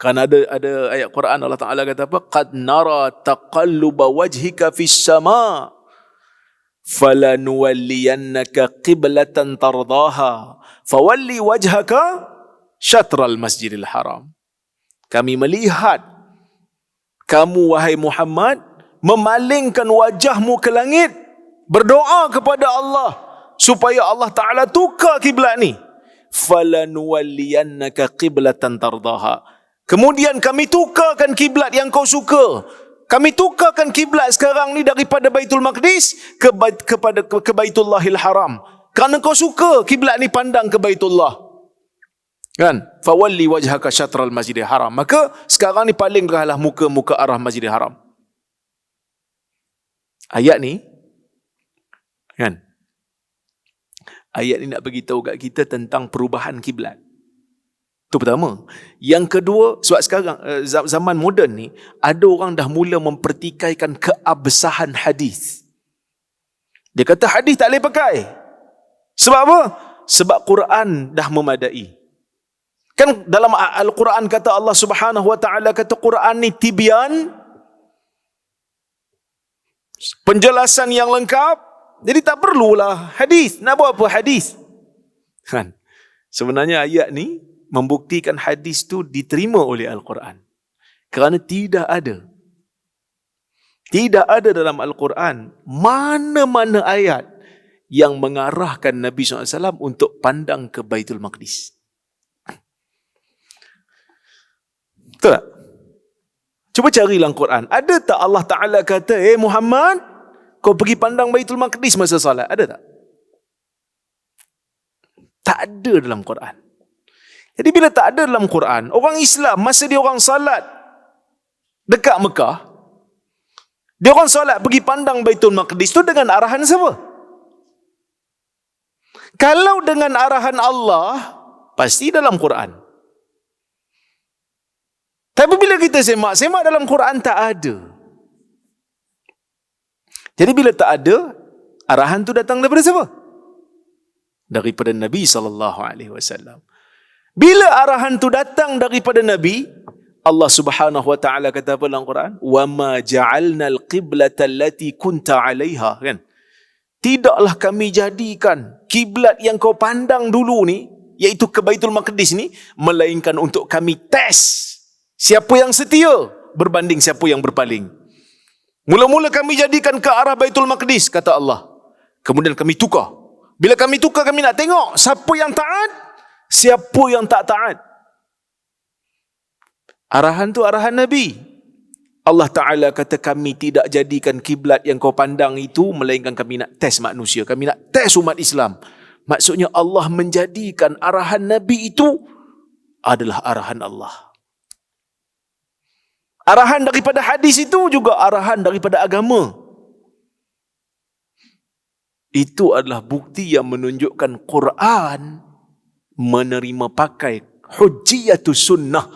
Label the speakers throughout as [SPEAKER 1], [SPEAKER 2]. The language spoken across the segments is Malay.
[SPEAKER 1] Kan ada ada ayat Quran Allah Taala kata apa? Qad nara taqalluba wajhika fis sama. Falanuwalliyannaka qiblatan tardaha. Fawalli wajhaka syatral masjidil haram. Kami melihat kamu wahai Muhammad memalingkan wajahmu ke langit berdoa kepada Allah supaya Allah Taala tukar kiblat ni falanuwalliyannaka qiblatan tardaha kemudian kami tukarkan kiblat yang kau suka kami tukarkan kiblat sekarang ni daripada Baitul Maqdis ke kepada ke, ke Baitullahil Haram kerana kau suka kiblat ni pandang ke Baitullah Kan? Fawalli wajhaka syatral masjidil haram. Maka sekarang ni paling muka-muka arah masjidil haram. Ayat ni kan? Ayat ni nak bagi tahu kat kita tentang perubahan kiblat. Itu pertama. Yang kedua, sebab sekarang eh, zaman moden ni ada orang dah mula mempertikaikan keabsahan hadis. Dia kata hadis tak boleh pakai. Sebab apa? Sebab Quran dah memadai. Kan dalam Al-Quran kata Allah Subhanahu wa taala kata Quran ni tibyan penjelasan yang lengkap. Jadi tak perlulah hadis. Nak buat apa hadis? Kan? Sebenarnya ayat ni membuktikan hadis tu diterima oleh Al-Quran. Kerana tidak ada tidak ada dalam Al-Quran mana-mana ayat yang mengarahkan Nabi SAW untuk pandang ke Baitul Maqdis. Betul tak? Cuba cari dalam Quran. Ada tak Allah Ta'ala kata, eh Muhammad, kau pergi pandang Baitul Maqdis masa salat? Ada tak? Tak ada dalam Quran. Jadi bila tak ada dalam Quran, orang Islam masa dia orang salat dekat Mekah, dia orang salat pergi pandang Baitul Maqdis tu dengan arahan siapa? Kalau dengan arahan Allah, pasti dalam Quran. Tapi bila kita semak, semak dalam Quran tak ada. Jadi bila tak ada, arahan tu datang daripada siapa? Daripada Nabi sallallahu alaihi wasallam. Bila arahan tu datang daripada Nabi, Allah Subhanahu wa taala kata apa dalam Quran? "Wa ma ja'alna al-qiblata allati kunta 'alaiha." Kan? Tidaklah kami jadikan kiblat yang kau pandang dulu ni, iaitu ke Baitul Maqdis ni, melainkan untuk kami test Siapa yang setia berbanding siapa yang berpaling. Mula-mula kami jadikan ke arah Baitul Maqdis, kata Allah. Kemudian kami tukar. Bila kami tukar, kami nak tengok siapa yang taat, siapa yang tak taat. Arahan tu arahan Nabi. Allah Ta'ala kata kami tidak jadikan kiblat yang kau pandang itu, melainkan kami nak test manusia. Kami nak test umat Islam. Maksudnya Allah menjadikan arahan Nabi itu adalah arahan Allah. Arahan daripada hadis itu juga arahan daripada agama. Itu adalah bukti yang menunjukkan Quran menerima pakai hujjiyatus sunnah.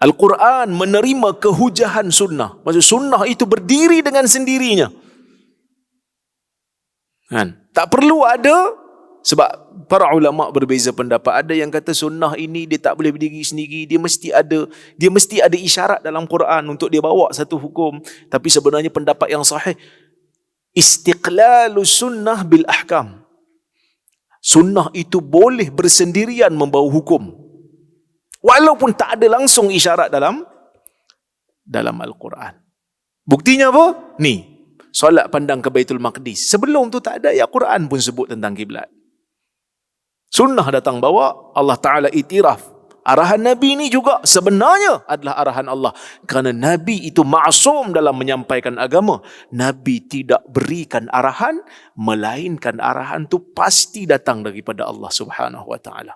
[SPEAKER 1] Al-Quran menerima kehujahan sunnah. Maksud sunnah itu berdiri dengan sendirinya. Kan? Tak perlu ada sebab para ulama berbeza pendapat. Ada yang kata sunnah ini dia tak boleh berdiri sendiri, dia mesti ada dia mesti ada isyarat dalam Quran untuk dia bawa satu hukum. Tapi sebenarnya pendapat yang sahih istiqlalus sunnah bil ahkam. Sunnah itu boleh bersendirian membawa hukum. Walaupun tak ada langsung isyarat dalam dalam Al-Quran. Buktinya apa? Ni, solat pandang ke Baitul Maqdis. Sebelum tu tak ada ayat Quran pun sebut tentang kiblat. Sunnah datang bawa, Allah Ta'ala itiraf. Arahan Nabi ini juga sebenarnya adalah arahan Allah. Kerana Nabi itu maksum dalam menyampaikan agama. Nabi tidak berikan arahan, melainkan arahan itu pasti datang daripada Allah Subhanahu Ta'ala.